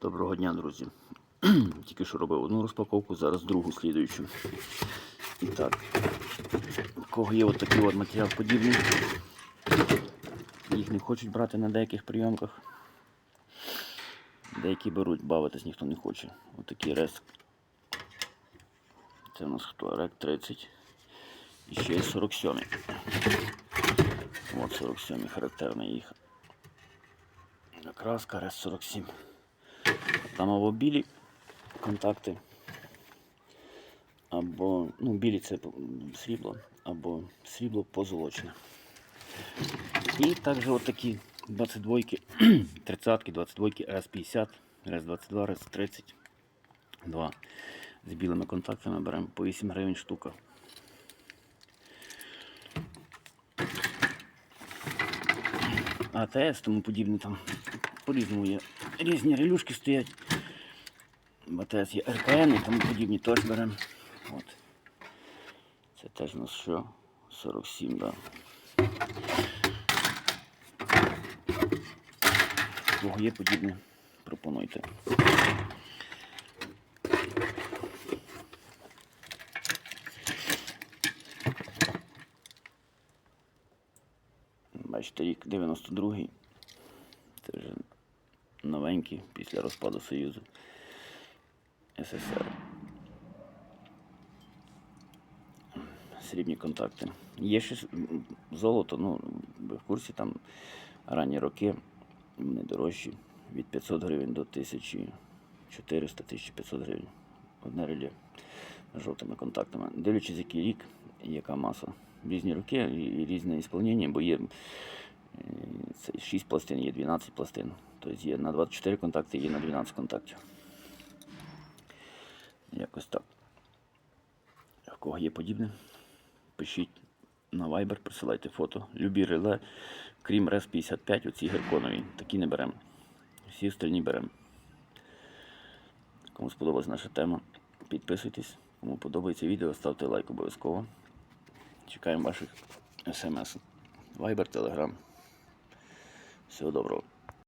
Доброго дня, друзі. Тільки що робив одну розпаковку, зараз другу слідуючу. І так, у кого є от такий от матеріал подібний, їх не хочуть брати на деяких прийомках. Деякі беруть, бавитись ніхто не хоче. Отакий рез. Це у нас хто? Рек 30. І ще є 47. От 47 характерний їх. Краска рез 47. Там або білі контакти, або ну, білі це срібло, або срібло позолочене. І також от такі 22, 30, ки 22, РС-50, РС-22, РС-32 з білими контактами беремо по 8 гривень штука. АТС, тому подібне там по-різному є. Різні релюшки стоять. В АТС є РКН і тому подібні теж беремо. От. Це теж у нас що? 47, да. Кого є подібне, пропонуйте. Бачите, рік 92-й. Це вже новенький після розпаду Союзу СССР. Срібні контакти. Є ще золото, ну, в курсі там ранні роки, вони дорожчі від 500 гривень до 1400-1500 гривень. Одне реле з жовтими контактами. Дивлячись, який рік яка маса. Різні роки і і різне ісполнення, бо є е, це 6 пластин, є 12 пластин. Тобто є на 24 контакти, є на 12 контактів. Якось так. В кого є подібне, пишіть на Viber, присилайте фото. Любі реле, крім РЕС 55, оці герконові. Такі не беремо. Всі остальні беремо. Кому сподобалась наша тема, підписуйтесь. Кому подобається відео, ставте лайк обов'язково. Чекаємо ваших смс. Viber, Telegram. Всього доброго.